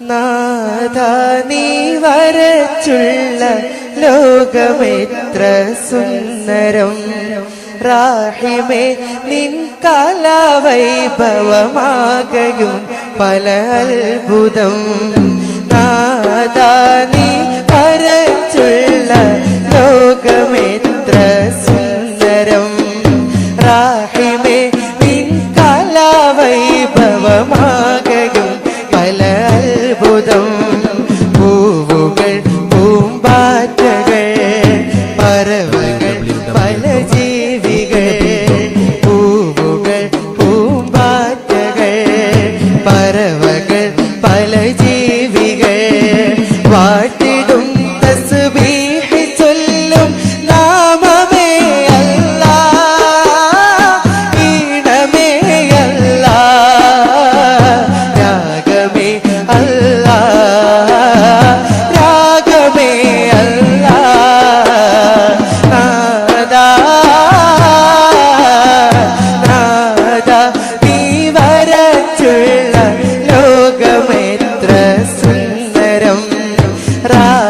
നാഥ വരച്ചുള്ള ലോകമെത്ര സുന്ദരം. റാഹിമേ നിൻ കലാവൈഭവമാകയും പല അത്ഭുതം. പല ജീവികൾ പൂവുകൾ പൂമ്പാറ്റകൾ പറവകൾ പല ജീവികൾ വാട്ടി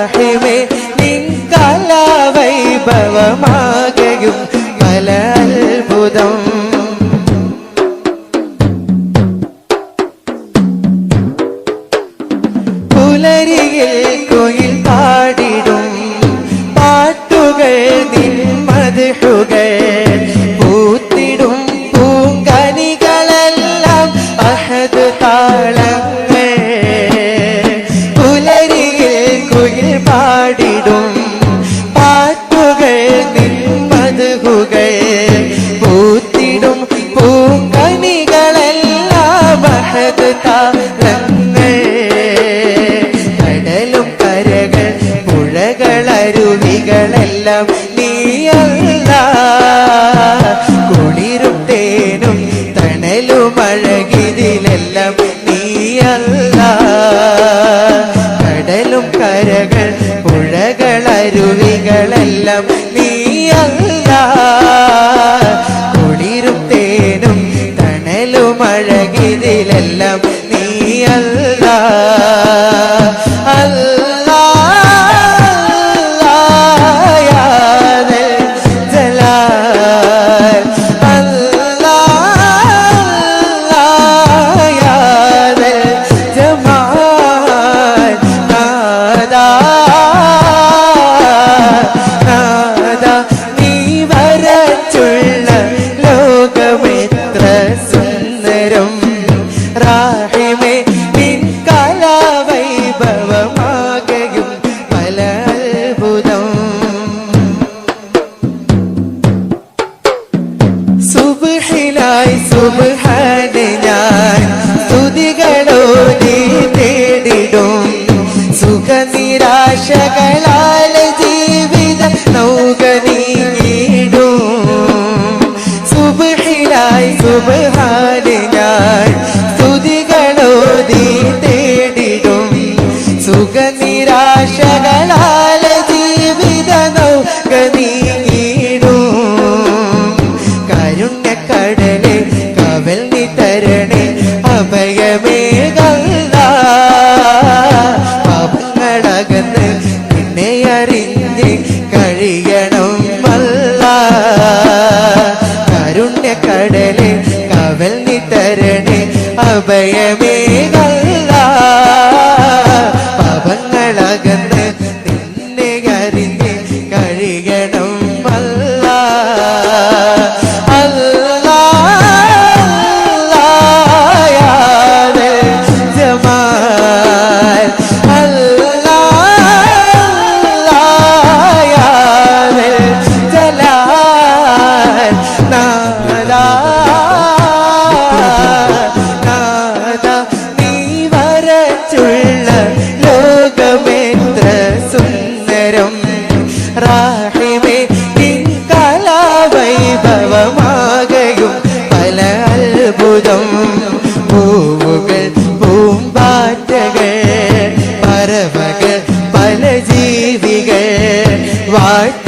റാഹിമേ നിൻ കലാവൈഭവമാകയും പല അത്ഭുതം പുലരിയിൽ എല്ലാം നീയല്ല കുളിരും തേനും തണലുമഴകിതിലെല്ലാം നീയല്ല. കടലും കരകൾ പുഴകൾ അരുവികളെല്ലാം നീയല്ല. Baby തരണേ കവൽ നിത്തരണേ അഭയമേ നല്ല പാപങ്ങളക right.